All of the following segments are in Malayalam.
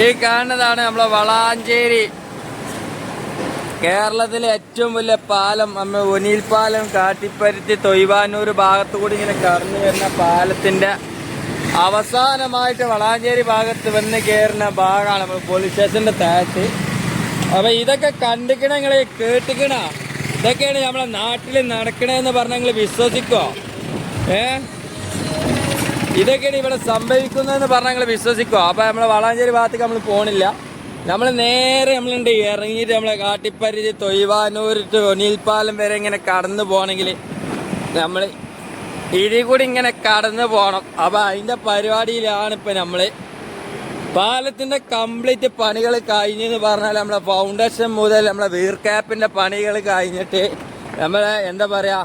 ഈ കാണുന്നതാണ് നമ്മളെ വളാഞ്ചേരി. കേരളത്തിലെ ഏറ്റവും വലിയ പാലം നമ്മൾ ഒനിയിൽ പാലം കാട്ടിപ്പരുത്തി തൊയ്വാനൂർ ഭാഗത്തു കൂടി ഇങ്ങനെ കടന്നു വരുന്ന പാലത്തിന്റെ അവസാനമായിട്ട് വളാഞ്ചേരി ഭാഗത്ത് വന്ന് കയറുന്ന ഭാഗമാണ് നമ്മൾ പോലീസ് സ്റ്റേഷന്റെ താഴത്ത്. അപ്പൊ ഇതൊക്കെ കണ്ടിക്കണ നിങ്ങളെ കേട്ടിക്കണ? ഇതൊക്കെയാണ് നമ്മളെ നാട്ടിൽ നടക്കണേന്ന് പറഞ്ഞ നിങ്ങൾ വിശ്വസിക്കോ? ഏ? ഇതൊക്കെയാണ് ഇവിടെ സംഭവിക്കുന്നതെന്ന് പറഞ്ഞാൽ നിങ്ങൾ വിശ്വസിക്കുക. അപ്പം നമ്മൾ വളാഞ്ചേരി ഭാഗത്തേക്ക് നമ്മൾ പോകണില്ല നമ്മൾ നേരെ നമ്മളുണ്ട് ഇറങ്ങിയിട്ട് നമ്മളെ കാട്ടിപ്പരിധി തൊയ്വാനൂർ to ഒനിൽപ്പാലം വരെ ഇങ്ങനെ കടന്നു പോകണമെങ്കിൽ നമ്മൾ ഇഴി കൂടി ഇങ്ങനെ കടന്നു പോകണം. അപ്പോൾ അതിന്റെ പരിപാടിയിലാണ് ഇപ്പം നമ്മൾ പാലത്തിന്റെ കംപ്ലീറ്റ് പണികൾ കഴിഞ്ഞെന്ന് പറഞ്ഞാൽ നമ്മളെ ഫൗണ്ടേഷൻ മുതൽ നമ്മളെ വീർ ക്യാപ്പിന്റെ പണികൾ കഴിഞ്ഞിട്ട് നമ്മളെ എന്താ പറയാ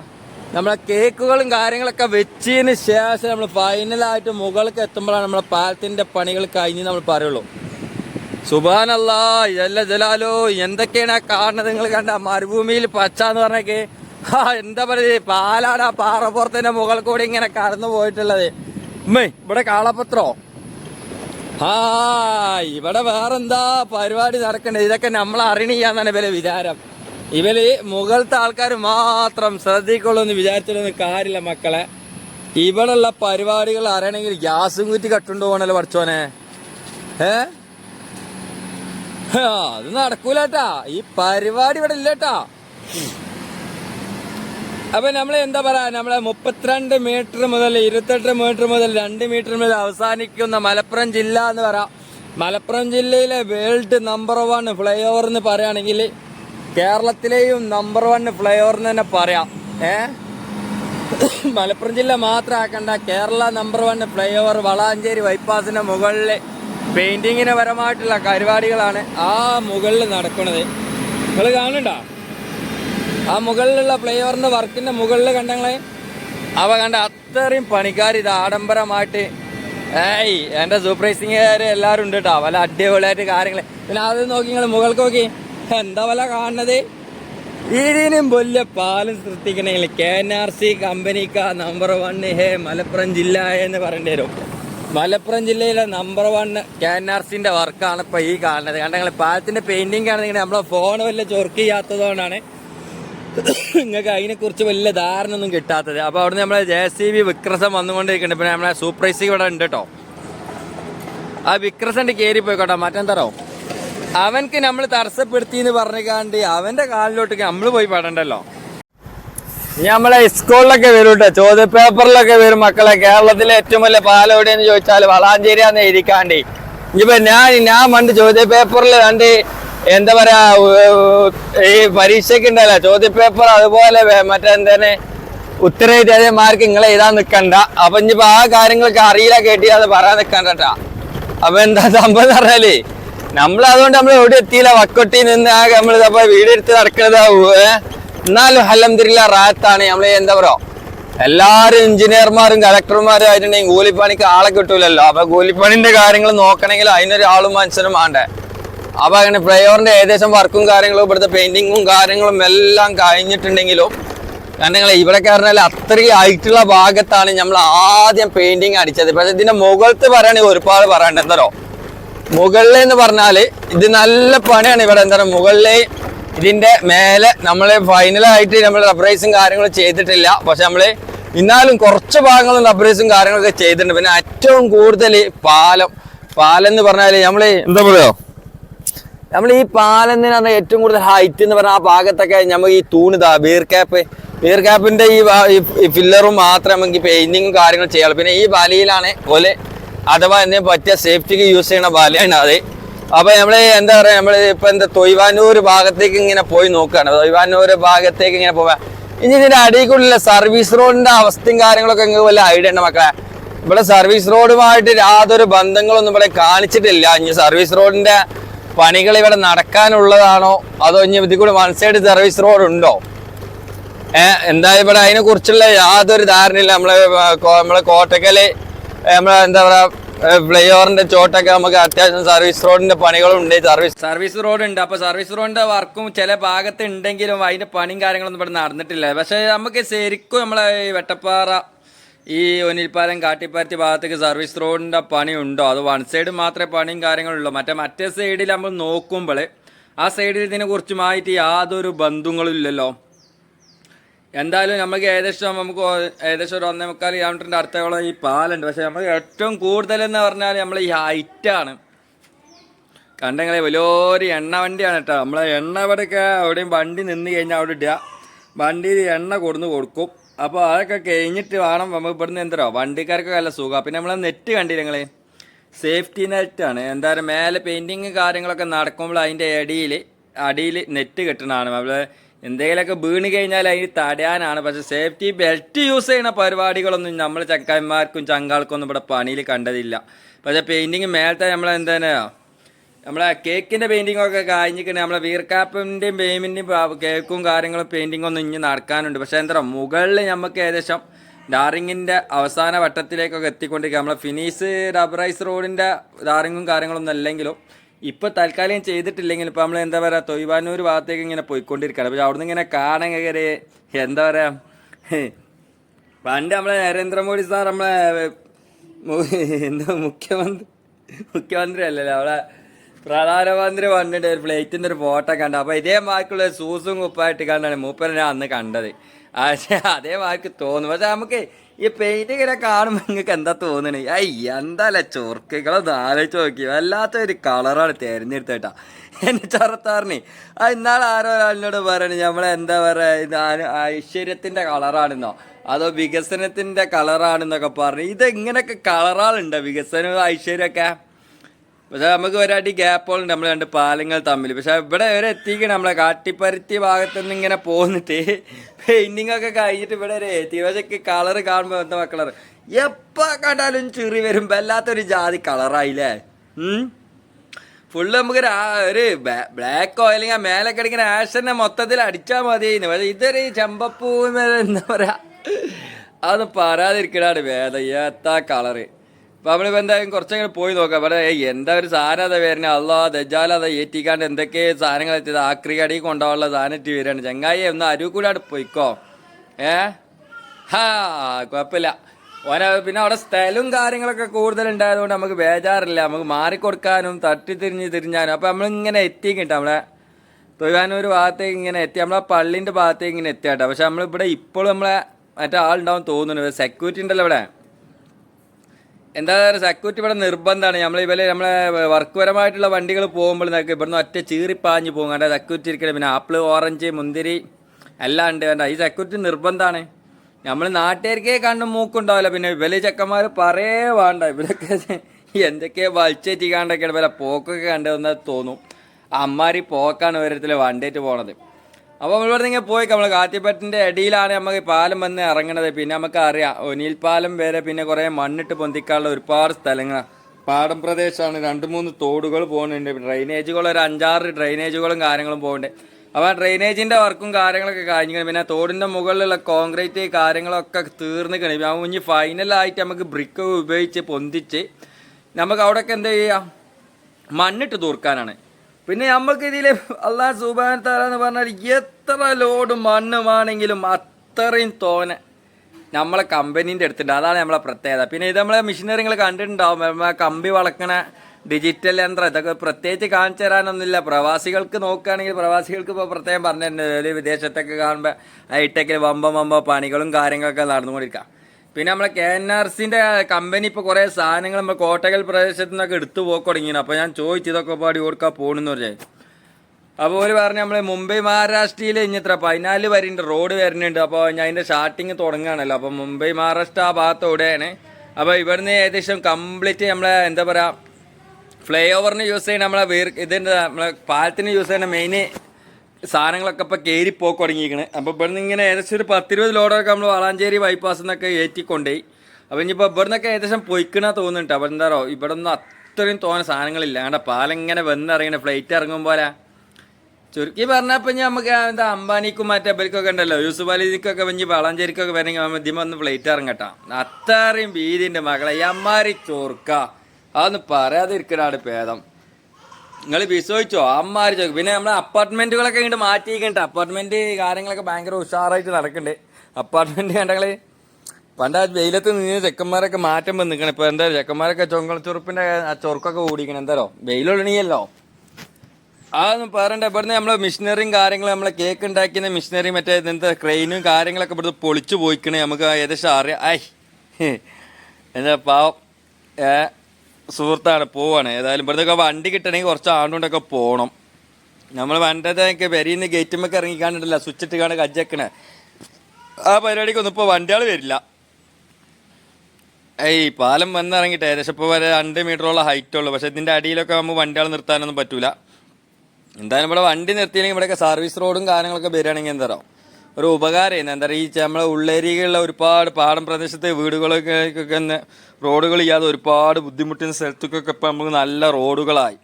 നമ്മളെ കേക്കുകളും കാര്യങ്ങളൊക്കെ വെച്ചതിന് ശേഷം നമ്മൾ ഫൈനലായിട്ട് മുകളിലേക്ക് എത്തുമ്പോഴാണ് നമ്മളെ പാലത്തിന്റെ പണികൾ കഴിഞ്ഞ് നമ്മൾ പറയുള്ളൂ. സുബാനല്ല ഇതല്ല ജലാലോ എന്തൊക്കെയാണ് ആ കാണുന്നത് നിങ്ങൾ കണ്ട? മരുഭൂമിയിൽ പച്ച എന്ന് പറഞ്ഞേക്ക്. ആ എന്താ പറയുക? പാലാണ് ആ പാറപ്പുറത്തിന്റെ മുകൾ കൂടി ഇങ്ങനെ കടന്നു പോയിട്ടുള്ളത്. ഉമ്മേ ഇവിടെ കാളപത്രോ ആ ഇവിടെ വേറെന്താ പരിപാടി നടക്കണ്ടേ? ഇതൊക്കെ നമ്മൾ അറിയണിയാന്നാണ് ഇവരെ വിചാരം. ഇവർ മുകളിലത്തെ ആൾക്കാർ മാത്രം ശ്രദ്ധിക്കുള്ളൂ എന്ന് വിചാരിച്ചിട്ടൊന്നും കാര്യമില്ല മക്കളെ. ഇവിടെയുള്ള പരിപാടികൾ അറിയണമെങ്കിൽ ഗ്യാസും കുറ്റി കട്ടുണ്ടോ പോകണല്ലോ പഠിച്ചോനെ? ഏ? അത് നടക്കൂലട്ടാ. ഈ പരിപാടി ഇവിടെ ഇല്ലട്ടാ. അപ്പൊ നമ്മൾ എന്താ പറയാ നമ്മളെ മുപ്പത്തിരണ്ട് മീറ്റർ മുതൽ ഇരുപത്തെട്ട് മീറ്റർ മുതൽ രണ്ട് മീറ്റർ മുതൽ അവസാനിക്കുന്ന മലപ്പുറം ജില്ല എന്ന് പറയാം. മലപ്പുറം ജില്ലയിലെ world number one flyover എന്ന് പറയുകയാണെങ്കിൽ കേരളത്തിലെയും നമ്പർ വൺ ഫ്ലൈ ഓവർ എന്ന് തന്നെ പറയാം. ഏ? മലപ്പുറം ജില്ല മാത്രം ആക്കണ്ട. Kerala number one flyover Valanchery ബൈപ്പാസിന്റെ മുകളിൽ പെയിന്റിങ്ങിന് പരമായിട്ടുള്ള പരിപാടികളാണ് ആ മുകളിൽ നടക്കുന്നത്. നിങ്ങൾ കാണണ്ട ആ മുകളിലുള്ള ഫ്ലൈ ഓവറിന്റെ വർക്കിന്റെ മുകളിൽ കണ്ടങ്ങളെ അവ കണ്ട അത്രയും പണിക്കാർ ഇത് ആഡംബരമായിട്ട്. ഏയ് എന്റെ സൂപ്പർവൈസിംഗുകാർ എല്ലാവരും ഉണ്ട് കേട്ടോ വല്ല അടിപൊളിയായിട്ട് കാര്യങ്ങൾ പിന്നെ അത് നോക്കി നിങ്ങൾ മുകൾക്ക് നോക്കി. എന്താ വല്ല കാണുന്നത്? ഇതിനും വലിയ പാലം സൃഷ്ടിക്കണമെങ്കിൽ കെ എൻ ആർ സി കമ്പനിക്ക നമ്പർ വൺ ഹേ മലപ്പുറം ജില്ല എന്ന് പറയേണ്ടി വരും. മലപ്പുറം ജില്ലയിലെ number one K N R സിന്റെ വർക്കാണ് ഇപ്പൊ ഈ കാണുന്നത്. കാരണം നിങ്ങൾ പാലത്തിന്റെ പെയിന്റിംഗ് ആണെങ്കിൽ നമ്മളെ ഫോൺ വല്ല ചൊർക്ക് ചെയ്യാത്തതുകൊണ്ടാണ് നിങ്ങൾക്ക് അതിനെ കുറിച്ച് വലിയ ധാരണ ഒന്നും കിട്ടാത്തത്. അപ്പൊ അവിടുന്ന് നമ്മളെ ജെ സി ബി വിക്രസം വന്നുകൊണ്ടിരിക്കുന്നുണ്ട്. പിന്നെ നമ്മളെ സൂപ്രൈസ് ഇവിടെ ഉണ്ട് കേട്ടോ. ആ വിക്രസന്റെ കയറി പോയിക്കോട്ടെ. മറ്റെന്തറോ അവൻക്ക് നമ്മൾ തടസ്സപ്പെടുത്തി എന്ന് പറഞ്ഞിക്കാണ്ട് അവന്റെ കാലിലോട്ടേക്ക് നമ്മൾ പോയി പാടണ്ടല്ലോ. ഇനി നമ്മളെ സ്കൂളിലൊക്കെ വരും കേട്ടോ ചോദ്യപേപ്പറിലൊക്കെ വരും മക്കളെ. കേരളത്തിലെ ഏറ്റവും വലിയ പാലം എവിടെയെന്ന് ചോദിച്ചാൽ വളാഞ്ചേരിയാന്ന് എഴുതിക്കാണ്ടി. ഇപ്പൊ ഞാൻ ഞാൻ പണ്ട് ചോദ്യ പേപ്പറിൽ കണ്ട് എന്താ പറയാ ഈ പരീക്ഷയ്ക്ക് ഉണ്ടല്ലോ. ചോദ്യ പേപ്പർ അതുപോലെ വേ- മറ്റേ മാർക്ക് ഉത്തരേന്ത്യ അതേമാർക്ക് നിങ്ങൾ എഴുതാൻ നിൽക്കണ്ട അപ്പൊ ഇനിയിപ്പോ ആ കാര്യങ്ങളൊക്കെ അറിയില്ല കേട്ടി അത് പറയാൻ നിൽക്കണ്ട അപ്പൊ എന്താ സംഭവം എന്ന് പറഞ്ഞാൽ നമ്മൾ അതുകൊണ്ട് നമ്മൾ എവിടെ എത്തിയില്ല? വക്കൊട്ടി നിന്ന് ആ നമ്മൾ ഇതപ്പോ വീടെടുത്ത് നടക്കുന്നത് എന്നാലും അലഹമില്ല റാത്താണ്. നമ്മൾ എന്താ പറയാ എല്ലാരും എഞ്ചിനീയർമാരും കലക്ടർമാരും ആയിട്ടുണ്ടെങ്കിൽ കൂലിപ്പണിക്ക് ആളെ കിട്ടൂലല്ലോ. അപ്പൊ കൂലിപ്പണിന്റെ കാര്യങ്ങൾ നോക്കണമെങ്കിൽ അതിനൊരാളും മനുഷ്യനും വേണ്ടേ അപ്പൊ അങ്ങനെ ഫ്ലൈഓവറിന്റെ ഏകദേശം വർക്കും കാര്യങ്ങളും ഇവിടുത്തെ പെയിന്റിങ്ങും കാര്യങ്ങളും എല്ലാം കഴിഞ്ഞിട്ടുണ്ടെങ്കിലും കാരണം ഇവിടെ കയറിയാൽ അത്രയും ആയിട്ടുള്ള ഭാഗത്താണ് നമ്മൾ ആദ്യം പെയിന്റിങ് അടിച്ചത്. പക്ഷെ ഇതിന്റെ മുകളിൽ പറയുകയാണെങ്കിൽ ഒരുപാട് പറയണ്ട എന്തോ മുകളിൽ എന്ന് പറഞ്ഞാൽ ഇത് നല്ല പണിയാണ് ഇവിടെ. എന്താ പറയുക മുകളിലെ ഇതിന്റെ മേലെ നമ്മൾ ഫൈനലായിട്ട് നമ്മൾ റബ്രൈസും കാര്യങ്ങളും ചെയ്തിട്ടില്ല. പക്ഷെ നമ്മൾ എന്നാലും കുറച്ച് ഭാഗങ്ങളും റബ്രൈസും കാര്യങ്ങളൊക്കെ ചെയ്തിട്ടുണ്ട്. പിന്നെ ഏറ്റവും കൂടുതൽ പാലം. പാലം എന്ന് പറഞ്ഞാൽ നമ്മൾ എന്താ പറയുക നമ്മൾ ഈ പാലം എന്ന് പറഞ്ഞാൽ ഏറ്റവും കൂടുതൽ ഹൈറ്റ് എന്ന് പറഞ്ഞാൽ ആ ഭാഗത്തൊക്കെ നമ്മൾ ഈ തൂണിതാ ബീർ ക്യാപ്പ് ബീർ ക്യാപ്പിന്റെ ഈ ഫില്ലറും മാത്രം നമുക്ക് പെയിന്റിങ്ങും കാര്യങ്ങളും ചെയ്യാം പിന്നെ ഈ വലയിലാണ് പോലെ അഥവാ എന്തെങ്കിലും പറ്റിയ സേഫ്റ്റിക്ക് യൂസ് ചെയ്യണ വലയാണ് അത്. അപ്പൊ നമ്മൾ എന്താ പറയാ നമ്മൾ ഇപ്പൊ എന്താ തൊയ്വാനൂർ ഭാഗത്തേക്ക് ഇങ്ങനെ പോയി നോക്കുകയാണ് തൊയ്വാനൂർ ഭാഗത്തേക്ക് ഇങ്ങനെ പോവാ. ഇനി ഇതിന്റെ അടിയിലുള്ള സർവീസ് റോഡിന്റെ അവസ്ഥയും കാര്യങ്ങളൊക്കെ ഇങ്ങനെ വല്ല ഐഡിയ ഉണ്ട് മക്കളെ? ഇവിടെ സർവീസ് റോഡുമായിട്ട് യാതൊരു ബന്ധങ്ങളൊന്നും ഇവിടെ കാണിച്ചിട്ടില്ല. ഇനി സർവീസ് റോഡിന്റെ പണികൾ ഇവിടെ നടക്കാനുള്ളതാണോ? അതോ ഇനി ഇതിൽ കൂടെ വൺ സൈഡ് സർവീസ് റോഡ് ഉണ്ടോ? ഏഹ് എന്തായാലും ഇവിടെ അതിനെ കുറിച്ചുള്ള യാതൊരു ധാരണയില്ല. നമ്മളെ നമ്മളെ കോട്ടക്കൽ ഏർ, നമ്മളെ എന്താ പറയാ ഫ്ലൈ ഓവറിന്റെ ചോട്ടൊക്കെ നമുക്ക് അത്യാവശ്യം സർവീസ് റോഡിന്റെ പണികളും ഉണ്ട് സർവീസ്. സർവീസ് റോഡ് ഉണ്ട്. അപ്പൊ സർവീസ് റോഡിന്റെ വർക്കും ചില ഭാഗത്ത് ഉണ്ടെങ്കിലും അതിന്റെ പണിയും കാര്യങ്ങളൊന്നും ഇവിടെ നടന്നിട്ടില്ല. പക്ഷെ നമുക്ക് ശരിക്കും നമ്മളെ ഈ വെട്ടപ്പാറ ഈ ഒനിൽപ്പാലം കാട്ടിപ്പരുത്തി ഭാഗത്തേക്ക് സർവീസ് റോഡിന്റെ പണി ഉണ്ടോ? അത് വൺ സൈഡ് മാത്രമേ പണിയും കാര്യങ്ങളുള്ളൂ മറ്റേ മറ്റേ സൈഡിൽ നമ്മൾ നോക്കുമ്പോൾ ആ സൈഡിൽ ഇതിനെ കുറിച്ചുമായിട്ട് യാതൊരു ബന്ധങ്ങളും ഇല്ലല്ലോ. എന്തായാലും നമുക്ക് ഏകദേശം നമുക്ക് ഏകദേശം ഒരു ഒന്നേ മുക്കാൽ കിലോമീറ്ററിന്റെ അടുത്തോളം ഈ പാലുണ്ട്. പക്ഷേ നമുക്ക് ഏറ്റവും കൂടുതൽ എന്ന് പറഞ്ഞാൽ നമ്മൾ ഈ ഹൈറ്റാണ് കണ്ടെങ്കിലേ വലിയൊരു എണ്ണ വണ്ടിയാണ് കേട്ടോ. നമ്മളെ എണ്ണ ഇവിടെയൊക്കെ എവിടെയും വണ്ടി നിന്ന് കഴിഞ്ഞാൽ അവിടെ ഇടുക. വണ്ടിയിൽ എണ്ണ കൊടുന്ന് കൊടുക്കും. അപ്പോൾ അതൊക്കെ കഴിഞ്ഞിട്ട് വേണം നമുക്ക് ഇവിടുന്ന് എന്തോ വണ്ടിക്കാർക്കൊക്കെ നല്ല സുഖമാണ്. പിന്നെ നമ്മളെ നെറ്റ് കണ്ടില്ല നിങ്ങൾ സേഫ്റ്റി നെറ്റാണ് എന്തായാലും മേലെ പെയിന്റിങ് കാര്യങ്ങളൊക്കെ നടക്കുമ്പോൾ അതിന്റെ അടിയിൽ അടിയിൽ നെറ്റ് കെട്ടണതാണ്. നമ്മൾ എന്തെങ്കിലുമൊക്കെ വീണ് കഴിഞ്ഞാൽ അതിന് തടയാനാണ്. പക്ഷെ സേഫ്റ്റി ബെൽറ്റ് യൂസ് ചെയ്യുന്ന പരിപാടികളൊന്നും നമ്മൾ ചക്കന്മാർക്കും ചങ്കാൾക്കൊന്നും ഇവിടെ പണിയിൽ കണ്ടതില്ല. പക്ഷെ പെയിന്റിങ് മേലത്തെ നമ്മൾ എന്താണ് നമ്മളെ കേക്കിന്റെ പെയിന്റിങ്ങൊക്കെ ഒക്കെ കഴിഞ്ഞിട്ട് നമ്മളെ വീർക്കാപ്പിന്റെയും പേയ്മെന്റിന്റെയും കേക്കും കാര്യങ്ങളും പെയിന്റിങ്ങൊന്നും ഇനി നടക്കാനുണ്ട്. പക്ഷേ എന്താ മുകളിൽ നമുക്ക് ഏകദേശം ഡാറിങ്ങിന്റെ അവസാന വട്ടത്തിലേക്കൊക്കെ എത്തിക്കൊണ്ടിരിക്കുക നമ്മളെ ഫിനീസ് റബ്ബറൈസ് റോഡിന്റെ ഡാറിങ്ങും കാര്യങ്ങളൊന്നും അല്ലെങ്കിലും ഇപ്പൊ തൽക്കാലം ചെയ്തിട്ടില്ലെങ്കിൽ ഇപ്പൊ നമ്മൾ എന്താ പറയാ തൊയ്വാനൂർ ഭാഗത്തേക്ക് ഇങ്ങനെ പോയിക്കൊണ്ടിരിക്കുകയാണ് പക്ഷെ അവിടുന്ന് ഇങ്ങനെ കാണങ്ങരെ എന്താ പറയാ? പണ്ട് നമ്മളെ നരേന്ദ്രമോദി സാർ നമ്മളെ എന്താ മുഖ്യമന്ത്രി മുഖ്യമന്ത്രി അല്ലല്ലോ അവിടെ പ്രധാനമന്ത്രി വന്നിട്ട് ഒരു പ്ലേറ്റിന്റെ ഒരു ഫോട്ടോ കണ്ട. അപ്പോൾ ഇതേ മാർക്കുള്ള സൂസും കുപ്പായിട്ട് കണ്ടാണ് മൂപ്പരെ ഞാൻ അന്ന് കണ്ടത്. അതേ വാക്ക് തോന്നും. പക്ഷെ നമുക്ക് ഈ പെയിന്റ് ഇങ്ങനെ കാണുമ്പോൾ നിങ്ങൾക്ക് എന്താ തോന്നണേ? ഐ എന്താല്ലേ ചൊർക്കുകളൊന്ന് ആലോചിച്ച് നോക്കി. വല്ലാത്തൊരു കളറാണ് തിരഞ്ഞെടുത്തേട്ടാ. എന്നെ ചെറുത്താറിന് ഇന്നാൾ ആരോ ഒരാളിനോട് പറയണേ നമ്മളെന്താ പറയാ ഇത് ഐശ്വര്യത്തിന്റെ കളറാണെന്നോ? അതോ വികസനത്തിന്റെ കളറാണെന്നൊക്കെ പറഞ്ഞു. ഇത് ഇങ്ങനെയൊക്കെ കളറാളുണ്ടോ വികസനവും ഐശ്വര്യമൊക്കെ? പക്ഷെ നമുക്ക് ഒരടി ഗ്യാപ്പുകളുണ്ട് നമ്മൾ രണ്ട് പാലങ്ങൾ തമ്മിൽ പക്ഷെ ഇവിടെ വരെ എത്തിക്കണം നമ്മളെ കാട്ടിപ്പരുത്തി ഭാഗത്തു നിന്ന് ഇങ്ങനെ പോന്നിട്ട് പെയിന്റിംഗ് ഒക്കെ കഴിഞ്ഞിട്ട് ഇവിടെ വരെ എത്തി. പക്ഷെ കളർ കാണുമ്പോൾ എന്താ കളർ എപ്പോ കണ്ടാലും ചെറി വരുമ്പോ വല്ലാത്തൊരു ജാതി കളറായില്ലേ ഫുള്ള് നമുക്ക് ഒരു ബ്ലാക്ക് അല്ലെങ്കിൽ മേലൊക്കെ അടിക്കുന്ന ആഷനെ മൊത്തത്തിൽ അടിച്ചാൽ മതിയായിരുന്നു. പക്ഷെ ഇതൊരു ചെമ്പപ്പൂ എന്താ പറയാ? അതൊന്നും പറയാതിരിക്കണാണ് വേദ. കളറ് അപ്പൊ നമ്മളിപ്പോ എന്തായാലും കുറച്ചങ്ങനെ പോയി നോക്കാം. ഇവിടെ എന്താ ഒരു സാധനം അതാ വരുന്നത് അല്ലോ ദജാല അതാ ഏറ്റിക്കാണ്ട് എന്തൊക്കെ സാധനങ്ങൾ എത്തിയത്? ആക്രി കടി കൊണ്ടുപോകാനുള്ള സാധനം എത്തി വരികയാണ് ചങ്ങായി ഒന്ന് അരുക്കൂടാട് പോയിക്കോ. ഏ? ഹാ കുഴപ്പമില്ല. ഓന പിന്നെ അവിടെ സ്ഥലവും കാര്യങ്ങളൊക്കെ കൂടുതൽ ഉണ്ടായതുകൊണ്ട് നമുക്ക് ബേജാറില്ല. നമുക്ക് മാറിക്കൊടുക്കാനും തട്ടി തിരിഞ്ഞ് തിരിഞ്ഞാനും. അപ്പൊ നമ്മളിങ്ങനെ എത്തിക്കിട്ട നമ്മളെ. തൊയ്യാനൂർ ഭാഗത്തേക്ക് ഇങ്ങനെ എത്തി. നമ്മളെ പള്ളിന്റെ ഭാഗത്തേക്ക് ഇങ്ങനെ എത്തിയാട്ടോ പക്ഷെ നമ്മളിവിടെ ഇപ്പോഴും നമ്മളെ മറ്റേ ആളുണ്ടാവും തോന്നുന്നു. സെക്യൂരിറ്റി ഉണ്ടല്ലോ ഇവിടെ. എന്താ പറയുക സെക്യൂരിറ്റി ഇവിടെ നിർബന്ധമാണ്. നമ്മൾ ഇവരെ നമ്മളെ വർക്ക് പരമായിട്ടുള്ള വണ്ടികൾ പോകുമ്പോൾ നമുക്ക് ഇവിടുന്ന് ഒറ്റ ചീറിപ്പാഞ്ഞ് പോകും. കാരണം സെക്യൂരിറ്റി ഇരിക്കണം. പിന്നെ ആപ്പിൾ ഓറഞ്ച് മുന്തിരി എല്ലാം ഉണ്ട്. വേണ്ട ഈ സെക്യൂരിറ്റി നിർബന്ധമാണ്. നമ്മൾ നാട്ടുകാർക്കേ കണ്ടും മൂക്കുണ്ടാവില്ല പിന്നെ വലിയ ചെക്കന്മാർ പറയേ വേണ്ട. ഇവരൊക്കെ എന്തൊക്കെയോ വലിച്ചേറ്റി കണ്ടൊക്കെയാണ് ഇവരെ പോക്കൊക്കെ കണ്ടതെന്ന് തോന്നും. അമ്മാരി പോക്കാണ് ഓരോരുത്തർ വണ്ടിയിട്ട് പോണത്. അപ്പോൾ ഇവിടെ ഇങ്ങനെ പോയി നമ്മൾ കാത്തിപ്പറ്റിന്റെ ഇടയിലാണ് നമുക്ക് പാലം വന്ന് ഇറങ്ങണത്. പിന്നെ നമുക്ക് അറിയാം ഒനിയിൽ പാലം വരെ പിന്നെ കുറേ മണ്ണിട്ട് പൊന്തിക്കാനുള്ള ഒരുപാട് സ്ഥലങ്ങളാണ് പാടം പ്രദേശമാണ് രണ്ട് മൂന്ന് തോടുകൾ പോകുന്നുണ്ട്. ഡ്രൈനേജുകൾ ഒരു അഞ്ചാറ് ഡ്രൈനേജുകളും കാര്യങ്ങളും പോകുന്നുണ്ട്. അപ്പോൾ ഡ്രൈനേജിന്റെ വർക്കും കാര്യങ്ങളൊക്കെ കഴിഞ്ഞു പിന്നെ തോടിന്റെ മുകളിലുള്ള കോൺക്രീറ്റ് കാര്യങ്ങളൊക്കെ തീർന്നിക്കണം ഇപ്പം ഇനി ഫൈനലായിട്ട് നമുക്ക് ബ്രിക്ക് ഉപയോഗിച്ച് പൊന്തിച്ച് നമുക്ക് അവിടെയൊക്കെ എന്താ ചെയ്യുക മണ്ണിട്ട് തൂർക്കാനാണ്. പിന്നെ നമുക്ക് ഇതിൽ അള്ളാഹ് സുബാൻ താല എന്ന് പറഞ്ഞാൽ എത്ര ലോഡ് മണ്ണ് വേണമെങ്കിലും അത്രയും തോന നമ്മളെ കമ്പനീന്റെ അടുത്തുണ്ട്. അതാണ് നമ്മളെ പ്രത്യേകത. പിന്നെ ഇത് നമ്മളെ മെഷീനറികൾ കണ്ടിട്ടുണ്ടാവും. കമ്പി വളക്കണ ഡിജിറ്റൽ യന്ത്രം. ഇതൊക്കെ പ്രത്യേകിച്ച് കാണിച്ചു തരാനൊന്നുമില്ല. പ്രവാസികൾക്ക് നോക്കുകയാണെങ്കിൽ പ്രവാസികൾക്ക് ഇപ്പോൾ പ്രത്യേകം പറഞ്ഞിട്ടുണ്ട്. വിദേശത്തൊക്കെ കാണുമ്പോൾ ഹൈടെക്കിൽ വമ്പ വമ്പ പണികളും കാര്യങ്ങളൊക്കെ നടന്നുകൊണ്ടിരിക്കുക പിന്നെ നമ്മളെ കെ എൻ ആർ സിന്റെ കമ്പനി ഇപ്പൊ കുറെ സാധനങ്ങൾ നമ്മൾ കോട്ടകൽ പ്രദേശത്തു നിന്നൊക്കെ എടുത്തു പോക്ക് അപ്പൊ ഞാൻ ചോദിച്ചു ഇതൊക്കെ പാടി കൊടുക്കാൻ പോണെന്ന് പറഞ്ഞേ. അപ്പോൾ ഒരു പറഞ്ഞു നമ്മളെ മുംബൈ മഹാരാഷ്ട്രയിൽ ഇനി ഇത്ര പതിനാല് വരെയുണ്ട് റോഡ് വരുന്നുണ്ട് അപ്പോൾ ഞാൻ അതിന്റെ സ്റ്റാർട്ടിങ് തുടങ്ങുകയാണല്ലോ. അപ്പോൾ മുംബൈ മഹാരാഷ്ട്ര ആ ഭാഗത്തോടെയാണ് അപ്പോൾ ഇവിടുന്ന് ഏകദേശം കംപ്ലീറ്റ് നമ്മളെ എന്താ പറയാ ഫ്ലൈ ഓവറിന് യൂസ് ചെയ്യുന്ന നമ്മളെ വീർ ഇതിന്റെ നമ്മളെ പാലത്തിന് യൂസ് ചെയ്യുന്ന മെയിൻ സാധനങ്ങളൊക്കെ ഇപ്പോൾ കയറി പോക്ക് തുടങ്ങിയിരിക്കണ്. അപ്പോൾ ഇവിടുന്ന് ഇങ്ങനെ ഏകദേശം ഒരു പത്തിരുപത് ലോഡൊക്കെ നമ്മൾ വളാഞ്ചേരി ബൈപ്പാസ് എന്നൊക്കെ ഏറ്റിക്കൊണ്ടേ അപ്പോൾ ഇനിയിപ്പോൾ ഇവിടുന്നൊക്കെ ഏകദേശം പൊയ്ക്കണ തോന്നുന്നുണ്ട്. അപ്പോൾ എന്താ പറയുക ഇവിടെ ഒന്നും അത്രയും തോന്നെ സാധനങ്ങളില്ല. അവിടെ പാലിങ്ങനെ വന്നിറങ്ങണ ഫ്ലൈറ്റ് ഇറങ്ങും പോലെ. ചുരുക്കി പറഞ്ഞാൽ ഇനി നമുക്ക് എന്താ അംബാനിക്കും മറ്റേ ബലിക്കൊക്കെ ഉണ്ടല്ലോ യൂസുഫ് അലിക്കൊക്കെ വഞ്ഞ് വളാഞ്ചേരിക്കൊക്കെ വരണമെങ്കിൽ ഇതിമ ഒന്ന് ഫ്ലൈറ്റ് ഇറങ്ങട്ടാ. അത്രയും ഭീതിന്റെ മകളെ അമ്മാരി ചോർക്ക. അതൊന്നും പറയാതിരിക്കണാണ് ഭേദം. നിങ്ങൾ വിശ്വസിച്ചോ? അമ്മമാര് ചോദിക്കും. പിന്നെ നമ്മളെ അപ്പാർട്ട്മെന്റുകളൊക്കെ ഇങ്ങോട്ട് മാറ്റിയിരിക്കണ്ട അപ്പാർട്ട്മെന്റ് കാര്യങ്ങളൊക്കെ ഭയങ്കര ഉഷാറായിട്ട് നടക്കുന്നുണ്ട് അപ്പാർട്ട്മെന്റ് കണ്ടങ്ങൾ പണ്ട് ആ വെയിലത്ത് നിന്ന് ചെക്കന്മാരൊക്കെ മാറ്റം വന്ന് നിൽക്കണം ഇപ്പൊ എന്താ ചെക്കന്മാരൊക്കെ ചൊങ്കളച്ചുറുപ്പിന്റെ ആ ചൊറുക്കൊക്കെ കൂടിക്കണം. എന്താരോ വെയിലൊളിണിയല്ലോ അതൊന്നും പറയണ്ട. ഇവിടുന്ന് നമ്മളെ മിഷനറിയും കാര്യങ്ങളും നമ്മളെ കേക്ക് ഉണ്ടാക്കിയ മിഷനറി മറ്റേ എന്താ ക്രെയിനും കാര്യങ്ങളൊക്കെ ഇവിടുന്ന് പൊളിച്ചു പോയിക്കണേ. നമുക്ക് ഏകദേശം അറിയാം. ഐ എന്താ പാവം. ഏ സുഹൃത്താണ് പോവാണ്. ഏതായാലും ഇവിടുത്തെ വണ്ടി കിട്ടണമെങ്കിൽ കുറച്ച് ആണ്ടുകൊണ്ടൊക്കെ പോകണം നമ്മൾ വണ്ടതൊക്കെ പെരിന്ന് ഇറങ്ങി കാണിട്ടില്ല സ്വിച്ച് ഇട്ട് കാണാൻ കജ്ജക്കണേ ആ പരിപാടിക്കൊന്നും ഇപ്പോൾ വണ്ടികൾ വരില്ല. ഏയ് പാലം വന്നിറങ്ങിയിട്ട് ഏകദേശം ഇപ്പോൾ വരെ രണ്ട് മീറ്ററോളം ഹൈറ്റ് ഉള്ളൂ. പക്ഷെ ഇതിന്റെ അടിയിലൊക്കെ നമുക്ക് വണ്ടികൾ നിർത്താനൊന്നും പറ്റൂല. എന്തായാലും ഇവിടെ വണ്ടി നിർത്തിയില്ലെങ്കിൽ ഇവിടെയൊക്കെ സർവീസ് റോഡും കാര്യങ്ങളൊക്കെ വരികയാണെങ്കിൽ എന്താ ഒരു ഉപകാരം എന്താ പറയുക ഈ നമ്മളെ ഉള്ളേരികളിലെ ഒരുപാട് പാടം പ്രദേശത്തെ വീടുകളൊക്കെ തന്നെ റോഡുകൾ ചെയ്യാതെ ഒരുപാട് ബുദ്ധിമുട്ടുന്ന സ്ഥലത്തൊക്കെ ഇപ്പം നമുക്ക് നല്ല റോഡുകളായി.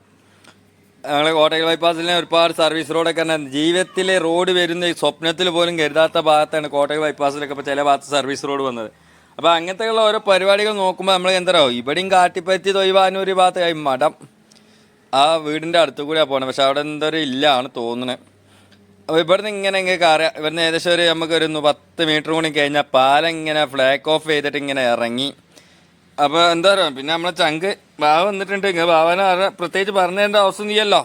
ഞങ്ങളെ കോട്ടയം ബൈപ്പാസിലെ ഒരുപാട് സർവീസ് റോഡൊക്കെ തന്നെ ജീവിതത്തിലെ റോഡ് വരുന്ന സ്വപ്നത്തിൽ പോലും കരുതാത്ത ഭാഗത്താണ് കോട്ടയം ബൈപ്പാസിലൊക്കെ ഇപ്പോൾ ചില ഭാഗത്ത് സർവീസ് റോഡ് വന്നത്. അപ്പോൾ അങ്ങനത്തെയുള്ള ഓരോ പരിപാടികൾ നോക്കുമ്പോൾ നമ്മൾ എന്താ ഇവിടെയും കാട്ടിപ്പറ്റി തൊയ്വാനൂർ ഭാഗത്തായി മഠം ആ വീടിന്റെ അടുത്ത് കൂടിയാണ് പോകണത് പക്ഷെ അവിടെ പറയുക ഇല്ലാണ് തോന്നുന്നത് അപ്പോൾ ഇവിടുന്ന് ഇങ്ങനെ ഇങ്ങനെ അറിയാം ഇവിടുന്ന് ഏകദേശം ഒരു നമുക്ക് ഒരു പത്ത് മീറ്റർ കൂടി കഴിഞ്ഞാൽ പാലം ഇങ്ങനെ ഫ്ലാക്ക് ഓഫ് ചെയ്തിട്ട് ഇങ്ങനെ ഇറങ്ങി. അപ്പോൾ എന്താ പറയുക പിന്നെ നമ്മളെ ചങ്ക് ബാവ വന്നിട്ടുണ്ട്. ഇങ്ങനെ ബാവനെ പ്രത്യേകിച്ച് പറഞ്ഞതിന്റെ നീയല്ലോ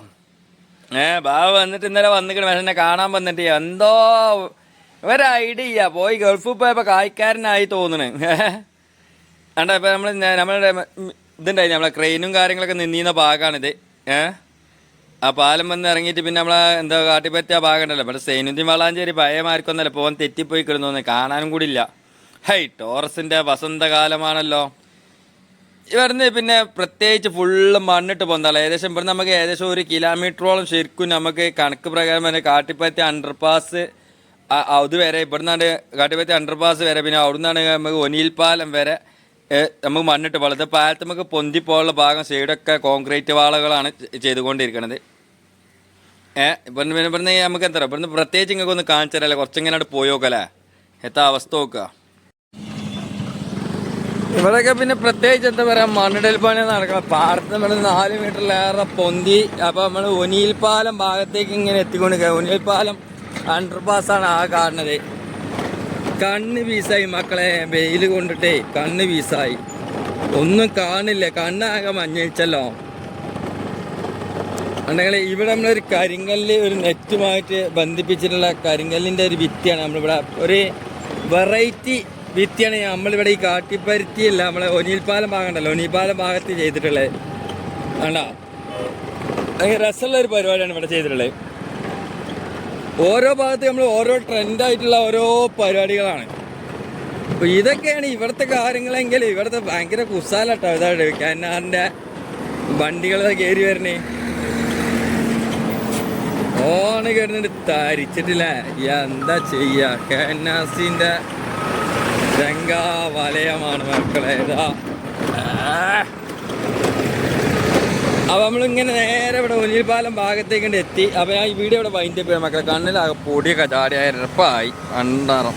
ഏ ബാവ വന്നിട്ട് ഇന്നലെ വന്നിട്ട് പക്ഷെ എന്നെ കാണാൻ വന്നിട്ട് എന്തോ ഒരു ഐഡിയ പോയി ഗൾഫിൽ പോയപ്പോൾ കായ്ക്കാരനായി തോന്നണ്. അണ്ട ഇപ്പം നമ്മൾ നമ്മളുടെ ഇതുണ്ടായി. നമ്മളെ ക്രെയിനും കാര്യങ്ങളൊക്കെ നിന്നീന്ന ഭാഗമാണിത് ഏ ആ പാലം വന്ന് ഇറങ്ങിയിട്ട് പിന്നെ നമ്മളെ എന്താ കാട്ടിപ്പറ്റിയ ഭാഗം ഉണ്ടല്ലോ. ഇവിടെ സൈനുദ്ദീൻ വളാഞ്ചേരി പയമാർക്കൊന്നല്ല പോകാൻ തെറ്റിപ്പോയി കിടന്നു കാണാനും കൂടി ഇല്ല ഹൈ ടോറസിന്റെ വസന്തകാലമാണല്ലോ. ഇവിടുന്ന് പിന്നെ പ്രത്യേകിച്ച് ഫുള്ള് മണ്ണിട്ട് പോകുന്നതല്ല ഏകദേശം ഇവിടുന്ന് നമുക്ക് ഏകദേശം ഒരു കിലോമീറ്ററോളം ശരിക്കും നമുക്ക് കണക്ക് പ്രകാരം തന്നെ കാട്ടിപ്പറ്റി അണ്ടർപാസ് അത് വരെ ഇവിടുന്നാണ് കാട്ടിപ്പറ്റി അണ്ടർപാസ് വരെ. പിന്നെ അവിടുന്നാണ് നമുക്ക് ഒനിയിൽ പാലം വരെ നമുക്ക് മണ്ണിട്ട് ഇത് പാലത്ത് നമുക്ക് പൊന്തി പോലുള്ള ഭാഗം സൈഡൊക്കെ കോൺക്രീറ്റ് വാളകളാണ് ചെയ്തുകൊണ്ടിരിക്കുന്നത് ഏഹ് ഇപ്പം പിന്നെ ഇവിടുന്ന് നമുക്ക് എന്താ പറയുക ഇവിടുന്ന് പ്രത്യേകിച്ച് ഇങ്ങനെ ഒന്ന് കാണിച്ചു തരാല്ലേ കുറച്ചിങ്ങനെ അവിടെ പോയി നോക്കല്ലേ അവസ്ഥ നോക്കുക ഇവിടെയൊക്കെ പിന്നെ പ്രത്യേകിച്ച് എന്താ പറയുക മണ്ണിടൽ പണി നടക്കണം പാടത്ത് നമ്മൾ നാല് മീറ്ററിലേറെ പൊന്തി അപ്പോൾ നമ്മൾ ഒനിയിൽ പാലം ഭാഗത്തേക്ക് ഇങ്ങനെ എത്തിക്കൊണ്ട് ഒനിയിൽ പാലം അണ്ടർ പാസ്സാണ് ആ കാണുന്നത്. കണ്ണ് വീസായി മക്കളെ വെയിൽ കൊണ്ടിട്ടേ കണ്ണ് വീസായി ഒന്നും കാണില്ല കണ്ണാകെ മഞ്ഞിച്ചല്ലോ ഉണ്ടെങ്കിൽ ഇവിടെ നമ്മളൊരു കരിങ്കല്ല് ഒരു നെറ്റുമായിട്ട് ബന്ധിപ്പിച്ചിട്ടുള്ള കരിങ്കല്ലിന്റെ ഒരു വിത്തിയാണ് നമ്മളിവിടെ. ഒരു വെറൈറ്റി വിത്തിയാണ് നമ്മളിവിടെ ഈ കാട്ടിപ്പരുത്തിയല്ല നമ്മളെ ഒനിൽപ്പാലം ഭാഗം ഉണ്ടല്ലോ ഒനിൽപാലം ഭാഗത്ത് ചെയ്തിട്ടുള്ളത്. അങ്ങനെ രസമുള്ള ഒരു പരിപാടിയാണ് ഇവിടെ ചെയ്തിട്ടുള്ളത്. ഓരോ ഭാഗത്ത് നമ്മൾ ഓരോ ട്രെൻഡായിട്ടുള്ള ഓരോ പരിപാടികളാണ്. അപ്പൊ ഇതൊക്കെയാണ് ഇവിടുത്തെ കാര്യങ്ങളെങ്കിൽ ഇവിടുത്തെ ഭയങ്കര കുസാലട്ടോ ഇതാണ് കന്നാറിന്റെ വണ്ടികളൊക്കെ കയറി വരണേ. ഓണ് കയറുന്നുണ്ട് തരിച്ചിട്ടില്ല? എന്താ ചെയ്യാ? കന്നാസിന്റെ രംഗാ വലയമാണ് മക്കളെ. ഇതാ നമ്മൾ അപ്പൊ നമ്മളിങ്ങനെ നേരെ ഇവിടെ ഒലിപ്പാലം ഭാഗത്തേക്ക് എത്തി. അപ്പൊ ഞാൻ ഈ വീഡിയോ ഇവിടെ വൈൻഡപ്പ് ചെയ്യാം. മക്കളെ കണ്ണിലാകെ പൊടിയൊക്കെ ചാടിയായ ഇരപ്പായി അണ്ടാറം